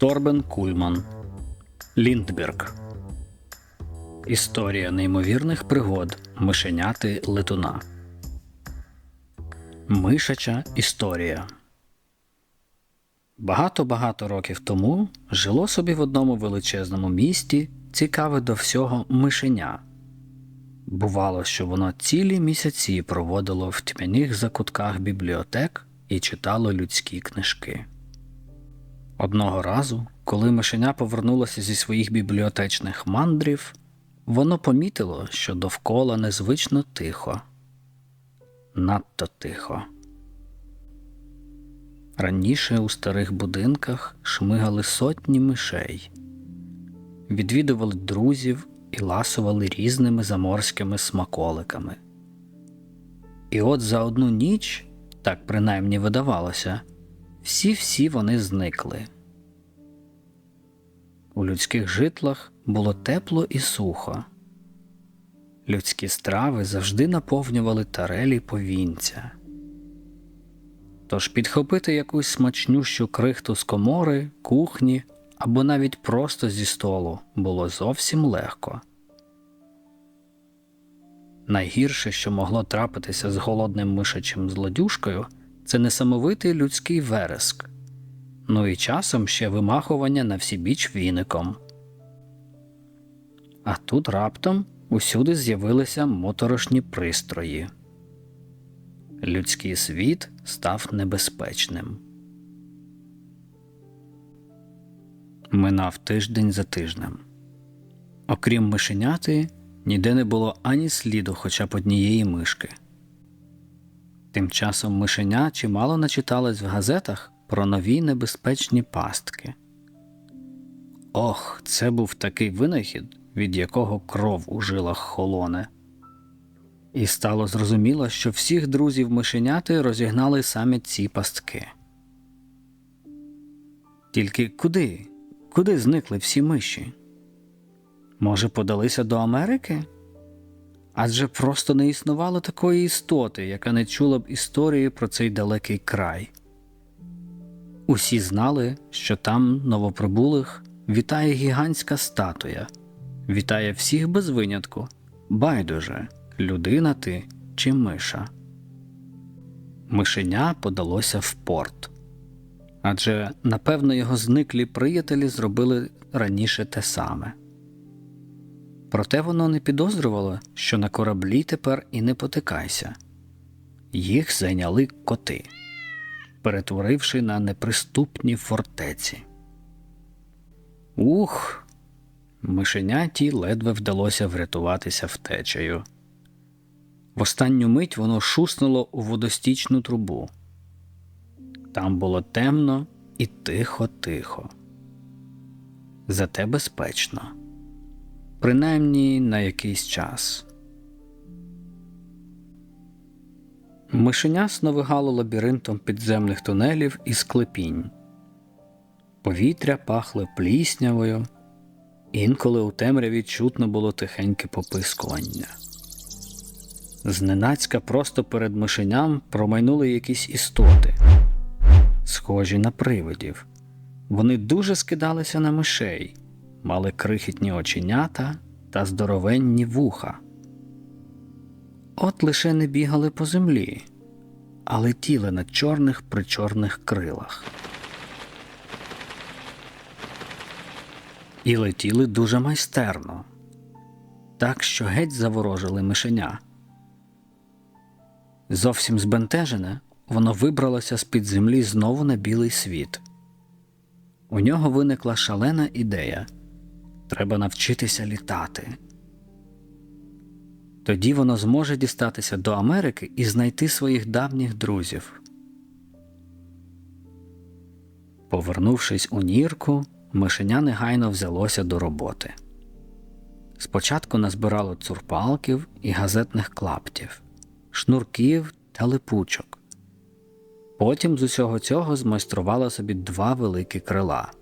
Торбен Кульман Ліндберг Історія неймовірних пригод мишеняти летуна. Мишача історія. Багато-багато років тому жило собі в одному величезному місті цікаве до всього мишеня. Бувало, що воно цілі місяці проводило в тьмяних закутках бібліотек і читало людські книжки. Одного разу, коли мишеня повернулося зі своїх бібліотечних мандрів, воно помітило, що довкола незвично тихо, надто тихо. Раніше у старих будинках шмигали сотні мишей, відвідували друзів і ласували різними заморськими смаколиками. І от за одну ніч, так принаймні видавалося, всі-всі вони зникли. У людських житлах було тепло і сухо. Людські страви завжди наповнювали тарелі повінця. Тож підхопити якусь смачнющу крихту з комори, кухні або навіть просто зі столу було зовсім легко. Найгірше, що могло трапитися з голодним мишачим злодюшкою, це несамовитий людський вереск, ну і часом ще вимахування на всі віником. А тут раптом усюди з'явилися моторошні пристрої. Людський світ став небезпечним. Минав тиждень за тижнем. Окрім мишеняти, ніде не було ані сліду хоча б однієї мишки. Тим часом мишеня чимало начиталось в газетах про нові небезпечні пастки. Ох, це був такий винахід, від якого кров у жилах холоне. І стало зрозуміло, що всіх друзів мишеняти розігнали саме ці пастки. Тільки куди? Куди зникли всі миші? Може, подалися до Америки? Адже просто не існувало такої істоти, яка не чула б історії про цей далекий край. Усі знали, що там новоприбулих вітає гігантська статуя, вітає всіх без винятку, байдуже, людина ти чи миша. Мишеня подалося в порт. Адже, напевно, його зниклі приятелі зробили раніше те саме. Проте воно не підозрювало, що на кораблі тепер і не потикайся. Їх зайняли коти, перетворивши на неприступні фортеці. Ух, мишеняті ледве вдалося врятуватися втечею. В останню мить воно шуснуло у водостічну трубу. Там було темно і тихо-тихо. Зате безпечно принаймні на якийсь час. Мишеня сновигало лабіринтом підземних тунелів і склепінь. Повітря пахло пліснявою, інколи у темряві чутно було тихеньке попискування. Зненацька просто перед мишеням промайнули якісь істоти, схожі на привидів. Вони дуже скидалися на мишей, мали крихітні оченята та здоровенні вуха. От лише не бігали по землі, а летіли на чорних причорних крилах. І летіли дуже майстерно, так що геть заворожили мишеня. Зовсім збентежене, воно вибралося з під землі знову на білий світ. У нього виникла шалена ідея треба навчитися літати. Тоді воно зможе дістатися до Америки і знайти своїх давніх друзів. Повернувшись у нірку, мишеня негайно взялося до роботи. Спочатку назбирало цурпалків і газетних клаптів, шнурків та липучок. Потім з усього цього змайструвало собі два великі крила.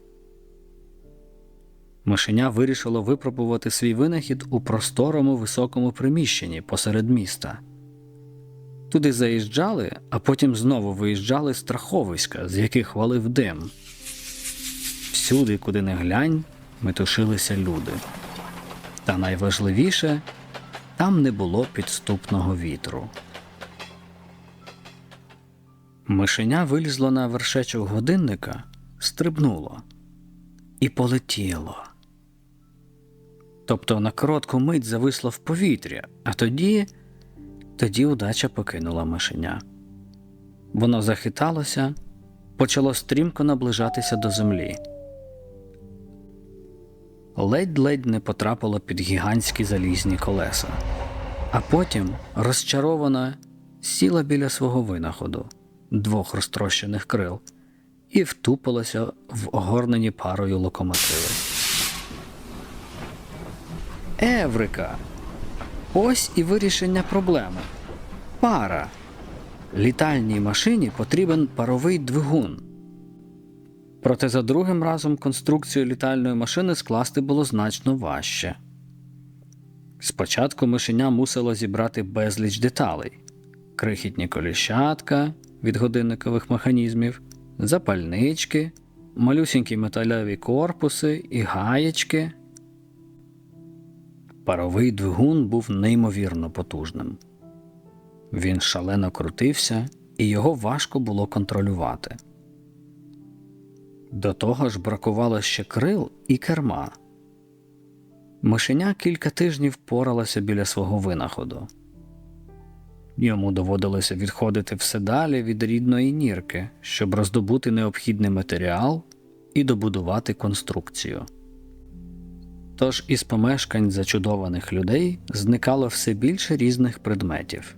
Мишеня вирішило випробувати свій винахід у просторому високому приміщенні посеред міста. Туди заїжджали, а потім знову виїжджали страховиська, з яких валив дим. всюди, куди не глянь, метушилися люди. Та найважливіше там не було підступного вітру. Мишеня вилізло на вершечок годинника, стрибнуло і полетіло. Тобто на коротку мить зависло в повітря, а тоді, тоді удача покинула мишеня. Воно захиталося, почало стрімко наближатися до землі. Ледь-ледь не потрапило під гігантські залізні колеса, а потім розчарована сіла біля свого винаходу двох розтрощених крил і втупилася в огорнені парою локомотиви. Еврика! Ось і вирішення проблеми. Пара. Літальній машині потрібен паровий двигун. Проте за другим разом конструкцію літальної машини скласти було значно важче. Спочатку мишеня мусило зібрати безліч деталей: крихітні коліщатка від годинникових механізмів, запальнички, малюсінькі металеві корпуси і гаєчки. Паровий двигун був неймовірно потужним. Він шалено крутився, і його важко було контролювати. До того ж бракувало ще крил і керма. Мишеня кілька тижнів поралася біля свого винаходу. Йому доводилося відходити все далі від рідної нірки, щоб роздобути необхідний матеріал і добудувати конструкцію. Тож із помешкань зачудованих людей зникало все більше різних предметів.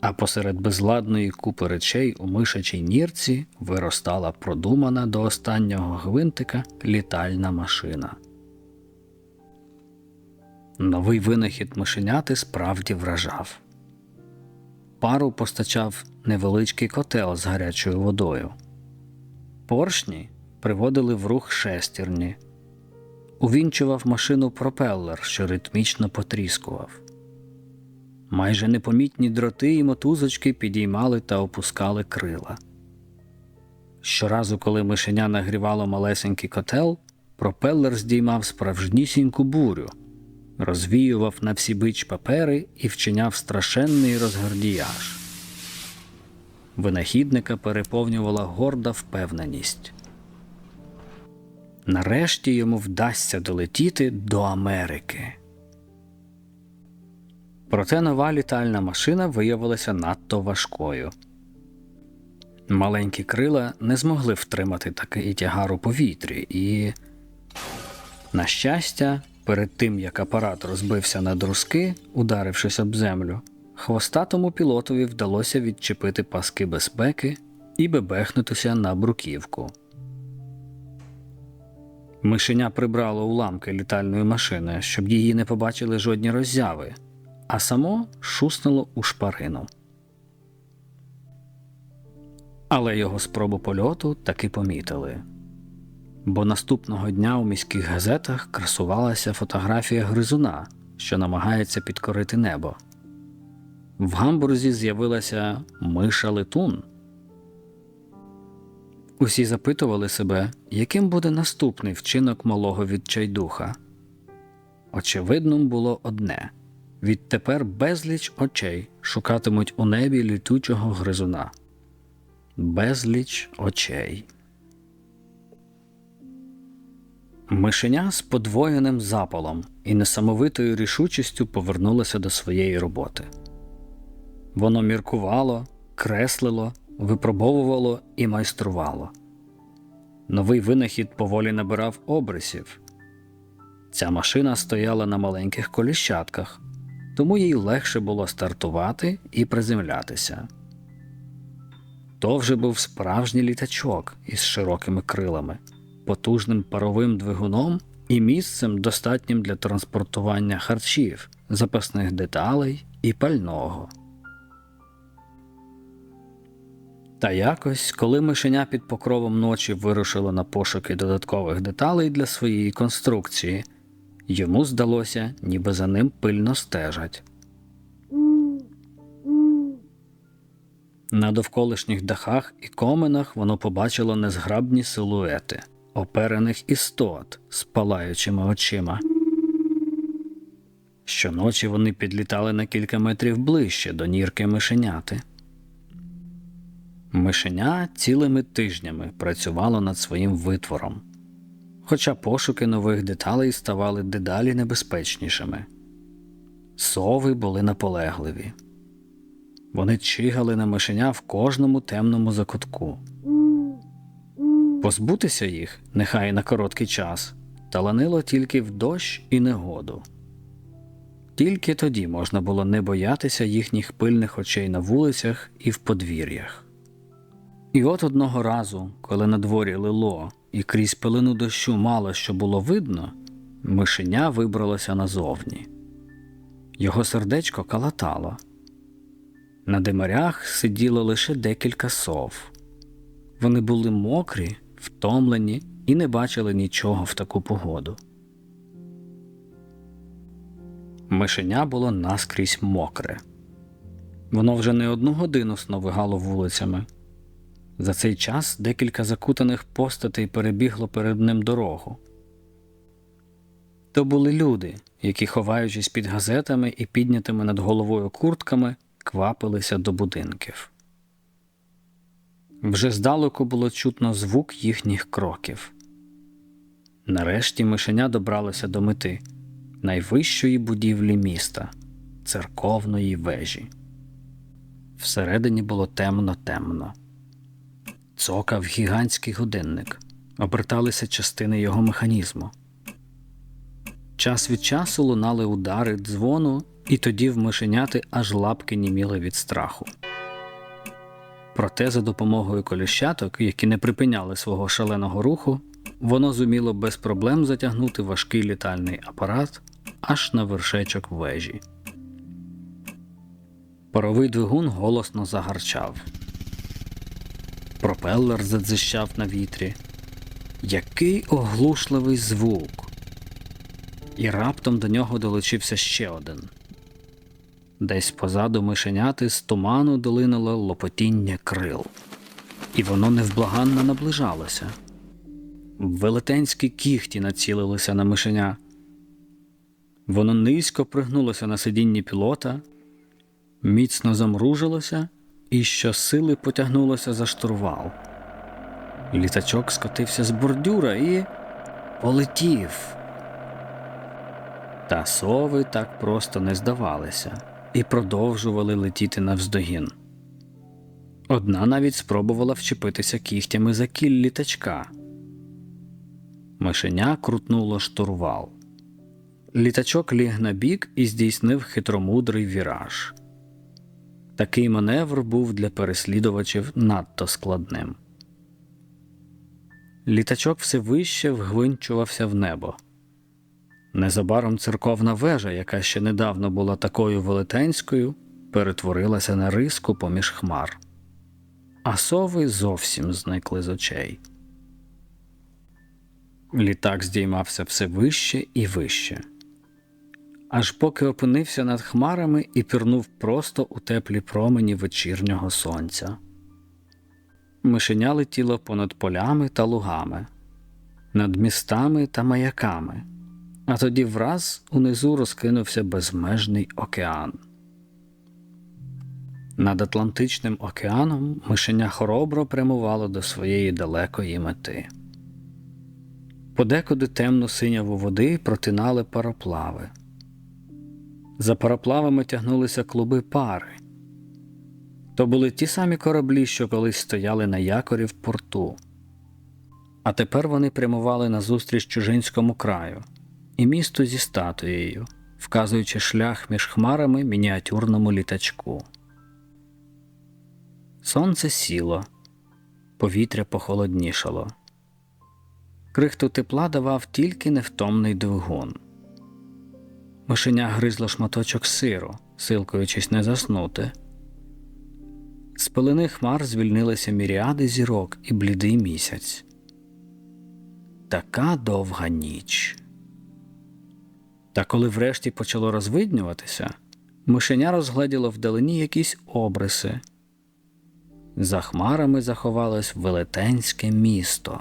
А посеред безладної купи речей у мишачій нірці виростала продумана до останнього гвинтика літальна машина. Новий винахід мишеняти справді вражав. Пару постачав невеличкий котел з гарячою водою. Поршні приводили в рух шестерні, увінчував машину пропелер, що ритмічно потріскував. Майже непомітні дроти і мотузочки підіймали та опускали крила. Щоразу, коли мишеня нагрівало малесенький котел, пропелер здіймав справжнісіньку бурю, розвіював на всі бич папери і вчиняв страшенний розгардіяж. Винахідника переповнювала горда впевненість. Нарешті йому вдасться долетіти до Америки. Проте нова літальна машина виявилася надто важкою. Маленькі крила не змогли втримати такий тягар у повітрі, і, на щастя, перед тим як апарат розбився на друзки, ударившись об землю, хвостатому пілотові вдалося відчепити паски безпеки і бебехнутися на бруківку. Мишеня прибрало уламки літальної машини, щоб її не побачили жодні роззяви, а само шуснуло у шпарину. Але його спробу польоту таки помітили. Бо наступного дня у міських газетах красувалася фотографія гризуна, що намагається підкорити небо. В гамбурзі з'явилася миша летун. Усі запитували себе, яким буде наступний вчинок малого відчайдуха. Очевидним було одне відтепер безліч очей шукатимуть у небі літучого гризуна. Безліч очей. Мишеня з подвоєним запалом і несамовитою рішучістю повернулося до своєї роботи. Воно міркувало, креслило, випробовувало і майструвало. Новий винахід поволі набирав обрисів. Ця машина стояла на маленьких коліщатках, тому їй легше було стартувати і приземлятися. То вже був справжній літачок із широкими крилами, потужним паровим двигуном і місцем, достатнім для транспортування харчів, запасних деталей і пального. Та якось, коли мишеня під покровом ночі вирушило на пошуки додаткових деталей для своєї конструкції, йому здалося, ніби за ним пильно стежать. На довколишніх дахах і коменах воно побачило незграбні силуети, оперених істот з палаючими очима. Щоночі вони підлітали на кілька метрів ближче до нірки мишеняти. Мишеня цілими тижнями працювало над своїм витвором, хоча пошуки нових деталей ставали дедалі небезпечнішими. Сови були наполегливі. Вони чигали на мишеня в кожному темному закутку. Позбутися їх, нехай на короткий час, таланило тільки в дощ і негоду. Тільки тоді можна було не боятися їхніх пильних очей на вулицях і в подвір'ях. І от одного разу, коли на дворі лило і крізь пелену дощу мало що було видно, мишеня вибралося назовні. Його сердечко калатало. На димарях сиділо лише декілька сов. Вони були мокрі, втомлені і не бачили нічого в таку погоду. Мишеня було наскрізь мокре. Воно вже не одну годину сновигало вулицями. За цей час декілька закутаних постатей перебігло перед ним дорогу. То були люди, які, ховаючись під газетами і піднятими над головою куртками, квапилися до будинків. Вже здалеку було чутно звук їхніх кроків. Нарешті мишеня добралося до мети найвищої будівлі міста церковної вежі. Всередині було темно-темно. Цокав гігантський годинник, оберталися частини його механізму. Час від часу лунали удари дзвону, і тоді в мишеняти аж лапки німіли від страху. Проте за допомогою коліщаток, які не припиняли свого шаленого руху, воно зуміло без проблем затягнути важкий літальний апарат аж на вершечок вежі. Паровий двигун голосно загарчав. Пропелер задзищав на вітрі. Який оглушливий звук! І раптом до нього долучився ще один. Десь позаду мишеняти з туману долинуло лопотіння крил, і воно невблаганно наближалося. Велетенські кіхті націлилися на мишеня. Воно низько пригнулося на сидінні пілота, міцно замружилося і щосили потягнулося за штурвал. Літачок скотився з бордюра і полетів. Та сови так просто не здавалися і продовжували летіти навздогін. Одна навіть спробувала вчепитися кігтями за кіль літачка. Мишеня крутнуло штурвал. Літачок ліг на бік і здійснив хитромудрий віраж. Такий маневр був для переслідувачів надто складним. Літачок все вище вгвинчувався в небо. Незабаром церковна вежа, яка ще недавно була такою велетенською, перетворилася на риску поміж хмар, а сови зовсім зникли з очей. Літак здіймався все вище і вище, аж поки опинився над хмарами і пірнув просто у теплі промені вечірнього сонця. Мишеня летіло понад полями та лугами, над містами та маяками а тоді враз унизу розкинувся безмежний океан. Над Атлантичним океаном мишеня хоробро прямувало до своєї далекої мети. Подекуди темно синяву води протинали пароплави. За пароплавами тягнулися клуби пари. То були ті самі кораблі, що колись стояли на якорі в порту. А тепер вони прямували назустріч чужинському краю і місто зі статуєю, вказуючи шлях між хмарами мініатюрному літачку. Сонце сіло, повітря похолоднішало. Крихту тепла давав тільки невтомний двигун. Мишеня гризло шматочок сиру, силкуючись не заснути. З пелени хмар звільнилися міріади зірок і блідий місяць. Така довга ніч. Та коли врешті почало розвиднюватися, мишеня розгледіло вдалині якісь обриси. За хмарами заховалось велетенське місто.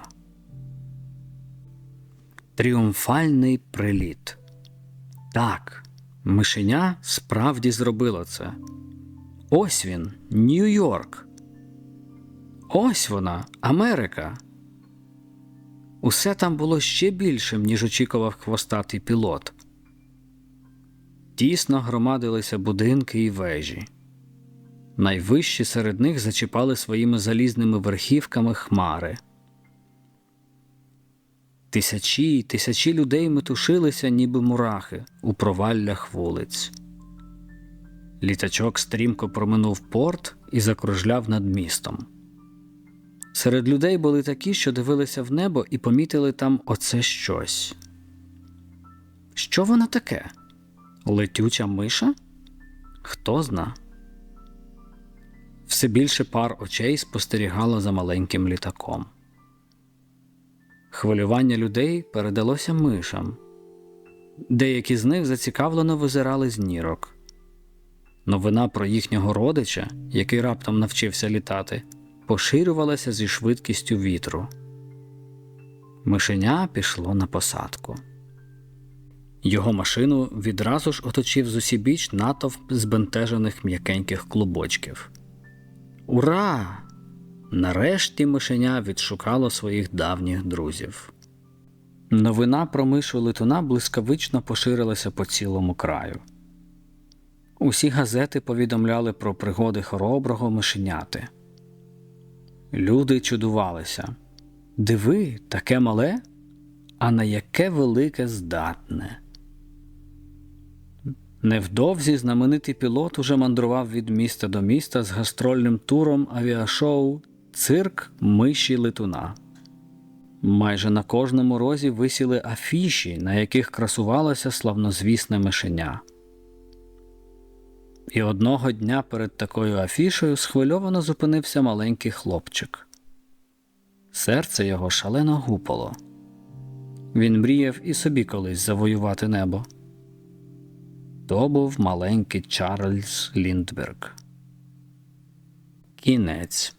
Тріумфальний приліт. Так, мишеня справді зробило це. Ось він, Нью-Йорк. Ось вона, Америка. Усе там було ще більшим, ніж очікував хвостатий пілот. Тісно громадилися будинки і вежі. Найвищі серед них зачіпали своїми залізними верхівками хмари. Тисячі й тисячі людей метушилися, ніби мурахи, у проваллях вулиць. Літачок стрімко проминув порт і закружляв над містом. Серед людей були такі, що дивилися в небо і помітили там оце щось. Що воно таке? Летюча миша? Хто зна? Все більше пар очей спостерігало за маленьким літаком. Хвилювання людей передалося мишам. Деякі з них зацікавлено визирали з нірок. Новина про їхнього родича, який раптом навчився літати, поширювалася зі швидкістю вітру. Мишеня пішло на посадку. Його машину відразу ж оточив зусібіч натовп збентежених м'якеньких клубочків. Ура! Нарешті мишеня відшукало своїх давніх друзів. Новина про мишу летуна блискавично поширилася по цілому краю. Усі газети повідомляли про пригоди хороброго мишеняти. Люди чудувалися. Диви, таке мале, а на яке велике здатне. Невдовзі знаменитий пілот уже мандрував від міста до міста з гастрольним туром авіашоу Цирк миші летуна. Майже на кожному розі висіли афіші, на яких красувалося славнозвісне мишеня. І одного дня перед такою афішою схвильовано зупинився маленький хлопчик. Серце його шалено гупало. Він мріяв і собі колись завоювати небо. То був маленький Чарльз Ліндберг. Кінець.